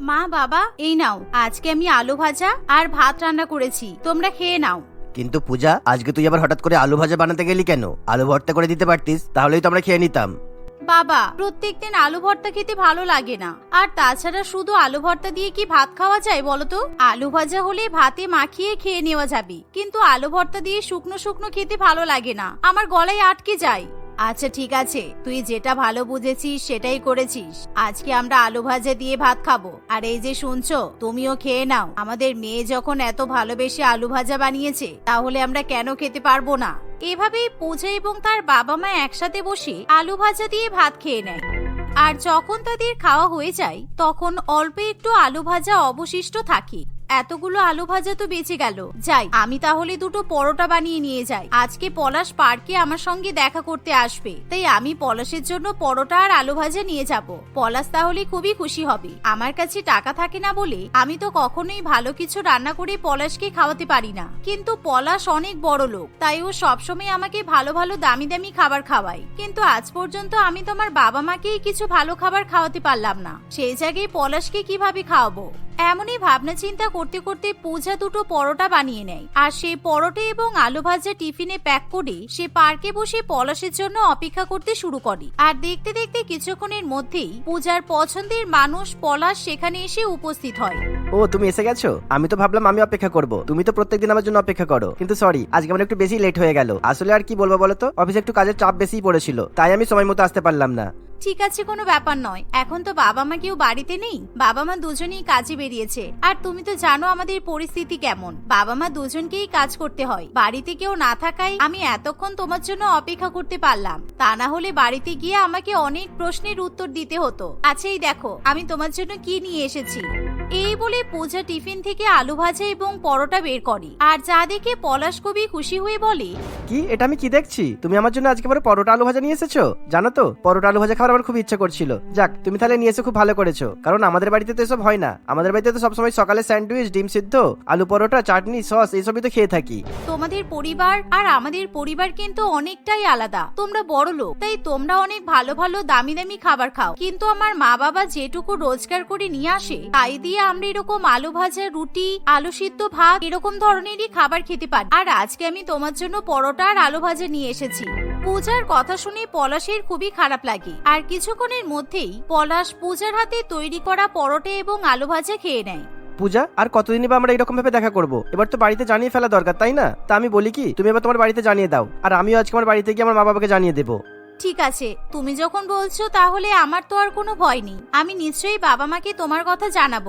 মা বাবা এই নাও। আজকে আমি আলু ভাজা আর ভাত রান্না করেছি। তোমরা খেয়ে নাও। কিন্তু পূজা আজকে তুই আবার হঠাৎ করে আলু ভাজা বানাতে গেলি কেন? আলু ভর্তা করে দিতে পারতিস তাহলেই তো আমরা খেয়ে নিতাম। বাবা প্রত্যেকদিন আলু ভর্তা খেতে ভালো লাগে না। আর তাছাড়া শুধু আলু ভর্তা দিয়ে কি ভাত খাওয়া যায় বলো তো? আলু ভাজা হলে ভাতে মাখিয়ে খেয়ে নেওয়া যাবে। কিন্তু আলু ভর্তা দিয়ে শুকনো শুকনো খেতে ভালো লাগে না। আমার গলায় আটকে যায়। আচ্ছা ঠিক আছে। তুই যেটা ভালো বুঝেছিস, সেটাই করেছিস। আজকে আমরা আলু ভাজা দিয়ে ভাত খাব। আর এই যে শুনছো, তুমিও খেয়ে নাও। আমাদের মেয়ে যখন এত ভালোবেসে আলু ভাজা বানিয়েছে, তাহলে আমরা কেন খেতে পারব না? এভাবেই পূজা এবং তার বাবা মা একসাথে বসে আলু ভাজা দিয়ে ভাত খেয়ে নেয়। আর যখন তাদের খাওয়া হয়ে যায়, তখন অল্প একটু আলু ভাজা অবশিষ্ট থাকে। এতগুলো আলু ভাজা তো বেঁচে গেল। যাই, আমি তাহলে দুটো পরোটা বানিয়ে নিয়ে যাই। আজকে পলাশ পার্কে আমার সঙ্গে দেখা করতে আসবে। তাই আমি পলাশের জন্য পরোটা আর আলু ভাজা নিয়ে যাব। পলাশ তাহলে খুবই খুশি হবে। আমার কাছে টাকা থাকে না বলে আমি তো কখনোই ভালো কিছু রান্না করে পলাশকে খাওয়াতে পারি না। কিন্তু পলাশ অনেক বড় লোক, তাই ও সবসময় আমাকে ভালো ভালো দামি দামি খাবার খাওয়ায়। কিন্তু আজ পর্যন্ত আমি তোমার বাবা মাকেই কিছু ভালো খাবার খাওয়াতে পারলাম না। সেই জায়গায় পলাশকে কীভাবে খাওয়াবো? এমনই ভাবনা চিন্তা করতে করতে পূজা দুটো পরোটা বানিয়ে নেয়। আর সেই পরোটা এবং আলু ভাজা টিফিনে প্যাক করে সে পার্কে বসে পলাশের জন্য অপেক্ষা করতে শুরু করে। আর দেখতে দেখতে কিছুক্ষণের মধ্যেই পূজার পছন্দের মানুষ পলাশ সেখানে এসে উপস্থিত হয়। ও, তুমি এসে গেছো? আমি তো ভাবলাম আমি অপেক্ষা করব। তুমি তো প্রত্যেকদিন আমার জন্য অপেক্ষা করো। কিন্তু সরি আজকে আমার একটু বেশি লেট হয়ে গেল। আসলে আর কি বলব বলো তো অফিসে একটু কাজের চাপ বেশি পড়েছিল। তাই আমি সময় মতো আসতে পারলাম না। ঠিক আছে, কোনো ব্যাপার নয়। এখন তো বাবা মা কেউ বাড়িতে নেই। বাবা মা দুজনেই কাজে বেরিয়েছে। আর তুমি তো জানো আমাদের পরিস্থিতি কেমন। বাবা মা দুজনকেই কাজ করতে হয়। বাড়িতে কেউ না থাকায় আমি এতক্ষণ তোমার জন্য অপেক্ষা করতে পারলাম। তা না হলে বাড়িতে গিয়ে আমাকে অনেক প্রশ্নের উত্তর দিতে হতো। আচ্ছা এই দেখো, আমি তোমার জন্য কি নিয়ে এসেছি? এই বলে পূজা টিফিন থেকে আলু ভাজা এবং পরোটা বের করে। আর যা দেখে পলাশ কবি খুশি হয়ে বলে কি? এটা আমি কি দেখছি? তুমি আমার জন্য আজকে পরে পরোটা আলু ভাজা নিয়ে এসেছ? জানো তো পরোটা আলু ভাজা খাওয়ার আমার খুব ইচ্ছা করছিল। যাক তুমি তাহলে নিয়ে এসে খুব ভালো করেছ। কারণ আমাদের বাড়িতে তো এসব হয় না। আমাদের বাড়িতে তো সবসময় সকালে স্যান্ডউইচ ডিম সিদ্ধ আলু পরোটা চাটনি সস এইসবই তো খেয়ে থাকি। তোমাদের পরিবার আর আমাদের পরিবার কিন্তু অনেকটাই আলাদা। তোমরা বড় লোক তাই তোমরা অনেক ভালো ভালো দামি দামি খাবার খাও। কিন্তু আমার মা বাবা যেটুকু রোজগার করে নিয়ে আসে তাই দিয়ে আমরা এরকম আলু ভাজা, রুটি, আলু সিদ্ধ ভাত এরকম ধরনেরই খাবার খেতে পারি। আর আজকে আমি তোমার জন্য পরোটা আর আলু ভাজা নিয়ে এসেছি। পূজার কথা শুনে পলাশের খুবই খারাপ লাগে। আর কিছুক্ষণের মধ্যেই পলাশ পূজার হাতে তৈরি করা পরোটা এবং আলু ভাজা খেয়ে নেয়। পূজা, আর কতদিনই বা আমরা এরকম ভাবে দেখা করব? এবার তো বাড়িতে জানিয়ে ফেলা দরকার, তাই না? তা আমি বলি কি, তুমি এবার তোমার বাড়িতে জানিয়ে দাও। আর আমিও আজকে আমার বাড়িতে গিয়ে আমার মা বাবাকে জানিয়ে দেবো। ঠিক আছে, তুমি যখন বলছো তাহলে আমার তো আর কোনো ভয় নেই। আমি নিশ্চয়ই বাবা মাকে তোমার কথা জানাব।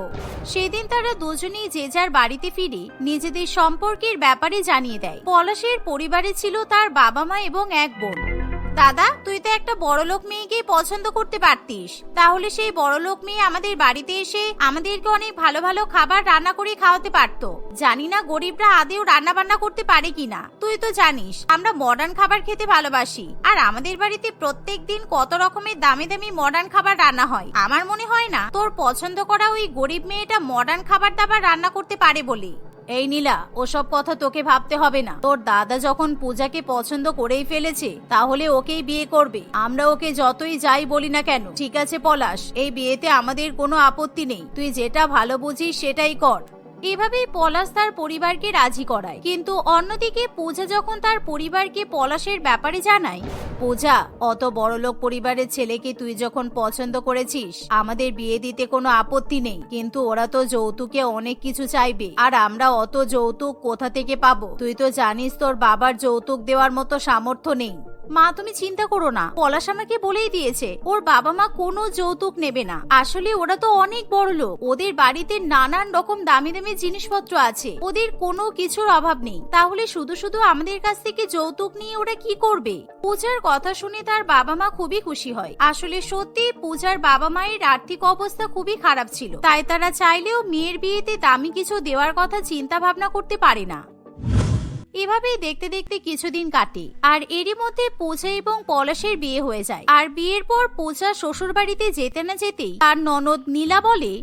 সেদিন তারা দুজনেই যে যার বাড়িতে ফিরে নিজেদের সম্পর্কের ব্যাপারে জানিয়ে দেয়। পলাশের পরিবারে ছিল তার বাবা মা এবং এক বোন। দাদা, তুই তো একটা বড়লোক মেয়েকে পছন্দ করতে পারতিস। তাহলে সেই বড়লোক মেয়ে আমাদের বাড়িতে এসে আমাদেরকে অনেক ভালো ভালো খাবার রান্না করে খাওয়াতে পারতো। জানি না গরিবরা আদেও রান্না বান্না করতে পারে কিনা। তুই তো জানিস, আমরা মডার্ন খাবার খেতে ভালোবাসি। আর আমাদের বাড়িতে প্রত্যেক দিন কত রকমের দামি দামি মডার্ন খাবার রান্না হয়। আমার মনে হয় না তোর পছন্দ করা ওই গরিব মেয়েটা মডার্ন খাবার দাবার রান্না করতে পারে বলে। এই নীলা, ওসব কথা তোকে ভাবতে হবে না। তোর দাদা যখন পূজাকে পছন্দ করেই ফেলেছে, তাহলে ওকেই বিয়ে করবে। আমরা ওকে যতই যাই বলি না কেন, ঠিক আছে পলাশ, এই বিয়েতে আমাদের কোনো আপত্তি নেই। তুই যেটা ভালো বুঝিস সেটাই কর। এভাবেই পলাশ তার পরিবারকে রাজি করায়। কিন্তু অন্যদিকে পূজা যখন তার পরিবারকে পলাশের ব্যাপারে জানায়, পূজা, অত বড়লোক পরিবারের ছেলেকে তুই যখন পছন্দ করেছিস, আমাদের বিয়ে দিতে কোনো আপত্তি নেই। কিন্তু ওরা তো যৌতুকে অনেক কিছু চাইবে। আর আমরা অত যৌতুক কোথা থেকে পাবো? তুই তো জানিস তোর বাবার যৌতুক দেওয়ার মতো সামর্থ্য নেই। মা, তুমি চিন্তা করো না। পলাশ আমাকে বলেই দিয়েছে, ওর বাবা মা কোনো যৌতুক নেবে না। আসলে ওরা তো অনেক বড় লোক। ওদের বাড়িতে নানান রকম দামি দামি জিনিসপত্র আছে। ওদের কোনো কিছুর অভাব নেই। তাহলে শুধু শুধু আমাদের কাছ থেকে যৌতুক নিয়ে ওরা কি করবে? পূজার কথা শুনে তার বাবা মা খুবই খুশি হয়। আসলে সত্যি পূজার বাবা মায়ের আর্থিক অবস্থা খুবই খারাপ ছিল। তাই তারা চাইলেও মেয়ের বিয়েতে দামি কিছু দেওয়ার কথা চিন্তা ভাবনা করতে পারে না। এভাবেই দেখতে দেখতে কিছুদিন কাটে, আর এরই মধ্যে পূজা এবং পলাশের বিয়ে হয়ে যায়। আর বিয়ের পর পূজা শ্বশুর বাড়িতে যেতে না যেতেই তার ননদ নীলা বলে,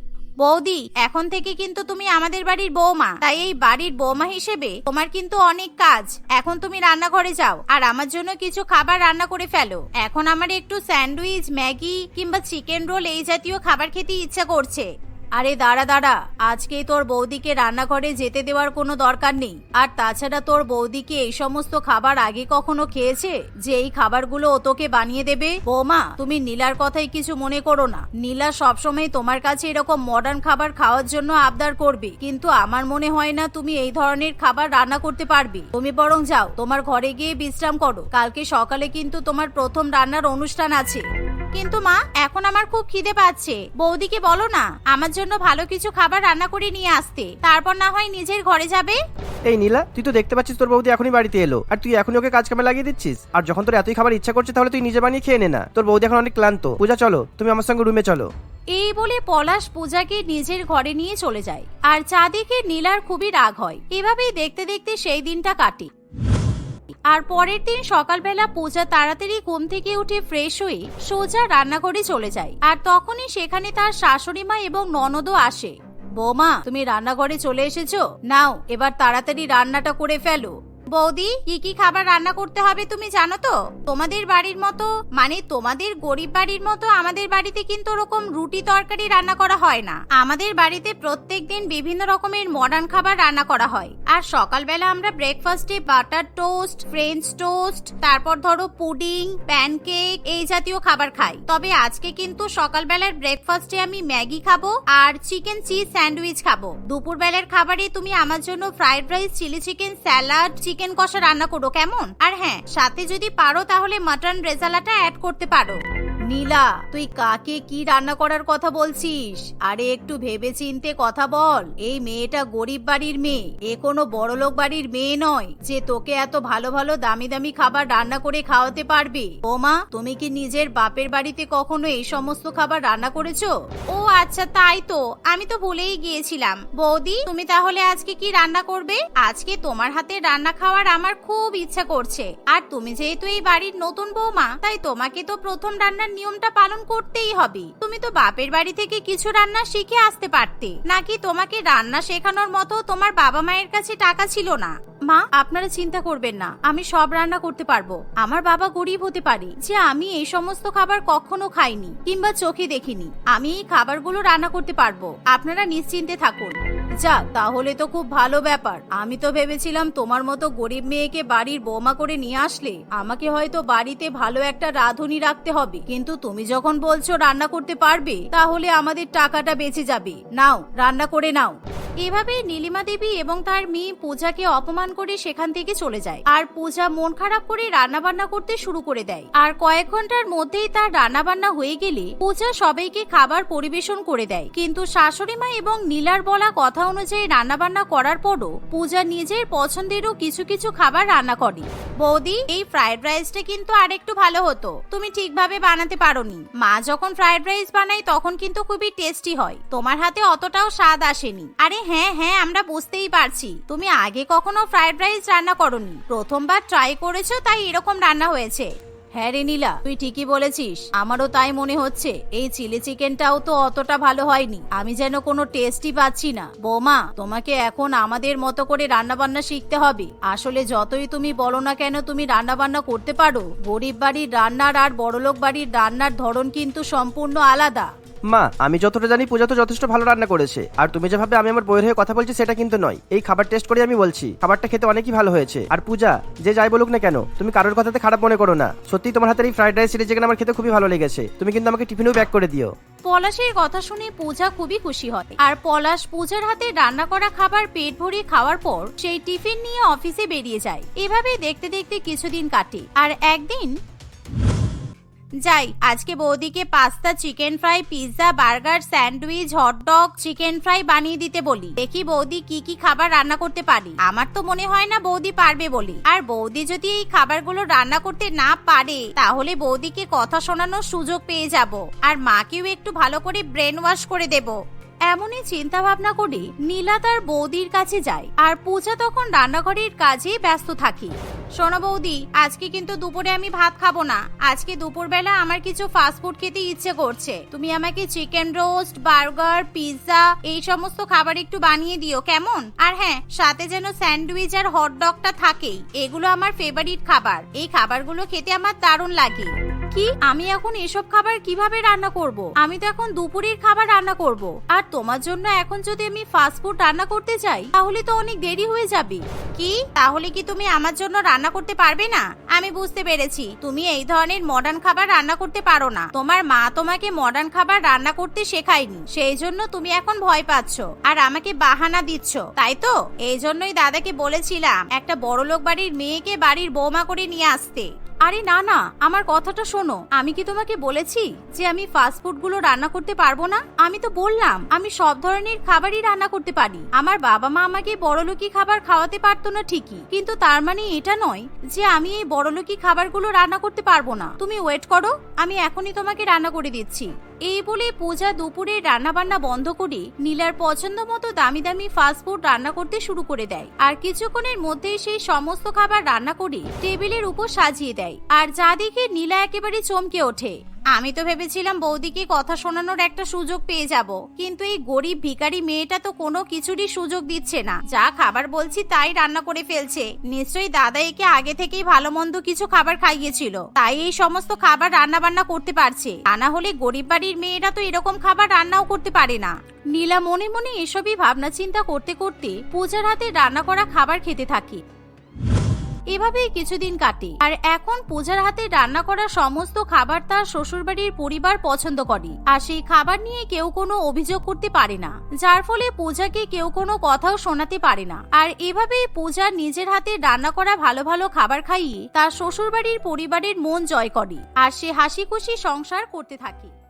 বৌদি, এখন থেকে কিন্তু তুমি আমাদের বাড়ির বৌমা। তাই এই বাড়ির বৌমা হিসেবে তোমার কিন্তু অনেক কাজ। এখন তুমি রান্নাঘরে যাও, আর আমার জন্য কিছু খাবার রান্না করে ফেলো। এখন আমার একটু স্যান্ডউইচ, ম্যাগি কিংবা চিকেন রোল এই জাতীয় খাবার খেতে ইচ্ছা করছে। আরে দাঁড়া দাঁড়া, আজকেই তোর বৌদিকে রান্নাঘরে যেতে দেওয়ার কোনো দরকার নেই। আর তাছাড়া তোর বৌদিকে এই সমস্ত খাবার আগে কখনো খেয়েছে? যে এই খাবারগুলো ও তোকে বানিয়ে দেবে? বৌমা, তুমি নীলার কথাই কিছু মনে করো না। নীলা সবসময় তোমার কাছে এরকম মডার্ন খাবার খাওয়ার জন্য আবদার করবে। কিন্তু আমার মনে হয় না তুমি এই ধরনের খাবার রান্না করতে পারবে। তুমি বরং যাও, তোমার ঘরে গিয়ে বিশ্রাম করো। কালকে সকালে কিন্তু তোমার প্রথম রান্নার অনুষ্ঠান আছে। কিন্তু মা এখন আমার খুব খিদে পাচ্ছে। বৌদিকে বলো না আমার জন্য ভালো কিছু খাবার রান্না করে নিয়ে আসতে। তারপর না হয় নিজের ঘরে যাবে? এই নীলা তুই তো দেখতে পাচ্ছিস তোর বৌদি এখনই বাড়িতে এলো। আর তুই এখনই ওকে কাজ কামে লাগিয়ে দিচ্ছিস? আর যখন তোর এতই খাবার ইচ্ছা করছে তাহলে তুই নিজে বানিয়ে খেয়ে নে না। তোর বৌদি এখন অনেক ক্লান্ত। পূজা চলো তুমি আমার সঙ্গে রুমে চলো। এই বলে পলাশ পূজাকে নিজের ঘরে নিয়ে চলে যায়। আর চাঁদিকে নীলার খুবই রাগ হয়। এভাবেই দেখতে দেখতে সেই দিনটা কাটে। আর পরের দিন সকালবেলা পূজা তাড়াতাড়ি ঘুম থেকে উঠে ফ্রেশ হয়ে সোজা রান্নাঘরে চলে যায়। আর তখনই সেখানে তার শাশুড়ি মা এবং ননদও আসে। বৌমা, তুমি রান্নাঘরে চলে এসেছ? নাও, এবার তাড়াতাড়ি রান্নাটা করে ফেলো। বৌদি, কি কি খাবার রান্না করতে হবে তুমি জানো তো? তোমাদের বাড়ির মতো মানে তোমাদের গরিব বাড়ির মতো আমাদের বাড়িতে কিন্তু ওরকম রুটি তরকারি রান্না করা হয় না। আমাদের বাড়িতে প্রত্যেক দিন বিভিন্ন রকমের মডার্ন খাবার রান্না করা হয়। আর সকালবেলা আমরা ব্রেকফাস্টে বাটার টোস্ট ফ্রেঞ্চ টোস্ট তারপর ধরো পুডিং প্যানকেক এই জাতীয় খাবার খাই। তবে আজকে কিন্তু সকালবেলার ব্রেকফাস্টে আমি ম্যাগি খাব আর চিকেন চিজ স্যান্ডউইচ খাব। দুপুরবেলার খাবারে তুমি আমার জন্য fried rice chilli chicken salad chicken কষা রান্না করো, কেমন? আর হ্যাঁ সাথে যদি পারো তাহলে মাটন রেজালাটা অ্যাড করতে পারো। নীলা, তুই কাকে কি রান্না করার কথা বলছিস? আরে একটু ভেবে চিনতে কথা বল। এই মেয়েটা গরিব বাড়ির মেয়ে, এ কোনো বড়লোক বাড়ির মেয়ে নয় যে তোকে এত ভালো ভালো দামি দামি খাবার রান্না করে খাওয়াতে পারবে। ওমা তুমি কি নিজের বাপের বাড়িতে কখনো এই সমস্ত খাবার রান্না করেছ? ও আচ্ছা তাই তো। আমি তো ভুলেই গিয়েছিলাম। বৌদি, তুমি তাহলে আজকে কি রান্না করবে? আজকে তোমার হাতে রান্না খাওয়ার আমার খুব ইচ্ছা করছে। আর তুমি যেহেতু এই বাড়ির নতুন বৌমা, তাই তোমাকে তো প্রথম রান্নার নিয়মটা পালন করতেই হবে। তুমি তো বাপের বাড়ি থেকে কিছু রান্না শিখে আসতে পারতে। নাকি তোমাকে রান্না শেখানোর মতো তোমার বাবা মায়ের কাছে টাকা ছিল না? মা, আপনারা চিন্তা করবেন না। আমি সব রান্না করতে পারব। আমার বাবা গরিব হতে পারে যে আমি এই সমস্ত খাবার কখনো খাইনি কিংবা চোখে দেখিনি। আমি এই খাবারগুলো রান্না করতে পারব। আপনারা নিশ্চিন্তে থাকুন। যাক তাহলে তো খুব ভালো ব্যাপার। আমি তো ভেবেছিলাম তোমার মতো গরিব মেয়েকে বাড়ির বৌমা করে নিয়ে আসলে আমাকে হয়তো বাড়িতে ভালো একটা রাঁধুনি রাখতে হবে। কিন্তু তুমি যখন বলছো রান্না করতে পারবে, তাহলে আমাদের টাকাটা বেঁচে যাবে। নাও, রান্না করে নাও। এভাবে নীলিমা দেবী এবং তার মেয়ে পূজাকে অপমান করে সেখান থেকে চলে যায়। আর পূজা মন খারাপ করে রান্না বান্না করতে শুরু করে দেয়। আর কয়েক ঘণ্টার মধ্যেই তার রান্না বান্না হয়ে গেলে পূজা সবাইকে খাবার পরিবেশন করে দেয়। কিন্তু শাশুড়ি মা এবং নীলার বলা কথা অনুযায়ী রান্না বান্না করার পরও পূজা নিজের পছন্দেরও কিছু কিছু খাবার রান্না করে বৌদি, এই ফ্রাইড রাইসটা কিন্তু আরেকটু ভালো হতো। তুমি ঠিকভাবে বানাতে পারোনি। মা যখন ফ্রাইড রাইস বানাই তখন কিন্তু খুবই টেস্টি হয়। তোমার হাতে অতটাও স্বাদ আসেনি। আরে হ্যাঁ হ্যাঁ আমরা বুঝতেই পারছি। তুমি আগে কখনো ফ্রাইড রাইস রান্না করনি। প্রথমবার ট্রাই করেছ, তাই এরকম রান্না হয়েছে। হ্যাঁ রে নীলা, তুই ঠিকই বলেছিস। আমারও তাই মনে হচ্ছে। এই চিলি চিকেনটাও তো অতটা ভালো হয়নি। আমি যেন কোনো টেস্টই পাচ্ছি না। বোমা, তোমাকে এখন আমাদের মতো করে রান্নাবান্না শিখতে হবে। আসলে যতই তুমি বলো না কেন তুমি রান্নাবান্না করতে পারো। গরিব বাড়ির রান্নার আর বড়লোক বাড়ির রান্নার ধরন কিন্তু সম্পূর্ণ আলাদা। মা, আমি যতটা জানি পূজা তো যথেষ্ট ভালো রান্না করেছে। আর তুমি যেভাবে আমি আমার বইয়ের হয়ে কথা বলছি, সেটা কিন্তু নয়। এই খাবার টেস্ট করে আমি বলছি, খাবারটা খেতে অনেকই ভালো হয়েছে। আর পূজা, যে যাই বলুক না কেন, তুমি কারোর কথাতে খারাপ মনে করো না। সত্যি তোমার হাতের এই ফ্রাইড রাইস চিকেন আমার খেতে খুবই ভালো লেগেছে, তুমি কিন্তু আমাকে টিফিনেও ব্যাক করে দিও। পলাশের কথা শুনে পূজা খুবই খুশি হয়। আর পলাশ পূজার হাতে রান্না করা খাবার পেট ভরিয়ে খাওয়ার পর সেই টিফিন নিয়ে অফিসে বেরিয়ে যায়। এভাবে দেখতে দেখতে কিছুদিন কাটে। আর একদিন যাই, আজকে বৌদিকে pasta, chicken fry, pizza, burger, sandwich hot dog chicken fry বানিয়ে দিতে বলি। দেখি বৌদি কি কি খাবার রান্না করতে পারি। আমার তো মনে হয় না বৌদি পারবে বলি। আর বৌদি যদি এই খাবারগুলো রান্না করতে না পারে, তাহলে বৌদিকে কথা শোনানোর সুযোগ পেয়ে যাব। আর মাকেও একটু ভালো করে ব্রেন ওয়াশ করে দেব। এমনই চিন্তা ভাবনা করে নীলা তার বৌদির কাছে যায়, আর পূজা তখন রান্নাঘরের কাজে ব্যস্ত থাকি। শোনো বৌদি, আজকে কিন্তু দুপুরে আমি ভাত খাব না। আজকে দুপুরবেলা আমার কিছু ফাস্টফুড খেতে ইচ্ছে করছে। তুমি আমাকে চিকেন রোস্ট বার্গার পিৎজা এই সমস্ত খাবার একটু বানিয়ে দিও, কেমন? আর হ্যাঁ সাথে যেন স্যান্ডউইচ আর হট ডগটা থাকেই, এগুলো আমার ফেভারিট খাবার। এই খাবারগুলো খেতে আমার দারুণ লাগে। কি? আমি এখন এসব খাবার কীভাবে রান্না করব? আমি তো এখন দুপুরের খাবার রান্না করব। আর তোমার জন্য এখন যদি আমি ফাস্ট ফুড রান্না করতে চাই, তাহলে তো অনেক দেরি হয়ে যাবে। কি? তাহলে কি তুমি আমার জন্য রান্না করতে পারবে না? আমি বুঝতে পেরেছি। তুমি এই ধরনের মডার্ন খাবার রান্না করতে পারো না। তোমার মা তোমাকে মডার্ন খাবার রান্না করতে শেখায়নি। সেই জন্য তুমি এখন ভয় পাচ্ছ। আর আমাকে বাহানা দিচ্ছ, তাই তো? এই জন্যই দাদাকে বলেছিলাম, একটা বড়লোক বাড়ির মেয়েকে বাড়ির বৌমা করে নিয়ে আসতে। আরে না না, আমার কথাটা শোনো। আমি কি তোমাকে বলেছি যে আমি ফাস্ট ফুডগুলো রান্না করতে পারব না? আমি তো বললাম, আমি সব ধরনের খাবারই রান্না করতে পারি। আমার বাবা মা আমাকে বড়লোকি খাবার খাওয়াতে পারতো না ঠিকই। কিন্তু তার মানে এটা নয় যে আমি এই বড়লোকি খাবারগুলো রান্না করতে পারব না। তুমি ওয়েট করো, আমি এখনই তোমাকে রান্না করে দিচ্ছি। এই বলে পূজা দুপুরে রান্নাবান্না বন্ধ করে নীলার পছন্দ মতো দামি দামি ফাস্টফুড রান্না করতে শুরু করে দেয়। আর কিছুক্ষণের মধ্যেই সেই সমস্ত খাবার রান্না করে টেবিলের উপর সাজিয়ে দেয়। আর যা দেখে নীলা একেবারে চমকে ওঠে। আমি তো ভেবেছিলাম বৌদিকে কথা শোনানোর একটা সুযোগ পেয়ে যাব, কিন্তু এই গরিব ভিখারি মেয়েটা তো কোনো কিছুরই সুযোগ দিচ্ছে না। যা খাবার বলছি তাই রান্না করে ফেলছে। নিশ্চয়ই দাদা একে আগে থেকেই ভালো মন্দ কিছু খাবার খাইয়েছিল। তাই এই সমস্ত খাবার রান্না বান্না করতে পারছে। তা না হলে গরিব বাড়ির মেয়েরা তো এরকম খাবার রান্নাও করতে পারে না। নীলা মনে মনে এসবই ভাবনা চিন্তা করতে করতে পূজার হাতে রান্না করা খাবার খেতে থাকে। এভাবেই কিছুদিন কাটে। আর এখন পূজার হাতে রান্না করা সমস্ত খাবার তার শ্বশুরবাড়ির পরিবার পছন্দ করে। আর সেই খাবার নিয়ে কেউ কোনো অভিযোগ করতে পারে না। যার ফলে পূজাকে কেউ কোনো কথাও শোনাতে পারে না। আর এভাবেই পূজা নিজের হাতে রান্না করা ভালো ভালো খাবার খাইয়ে তার শ্বশুরবাড়ির পরিবারের মন জয় করে। আর সে হাসি খুশি সংসার করতে থাকে।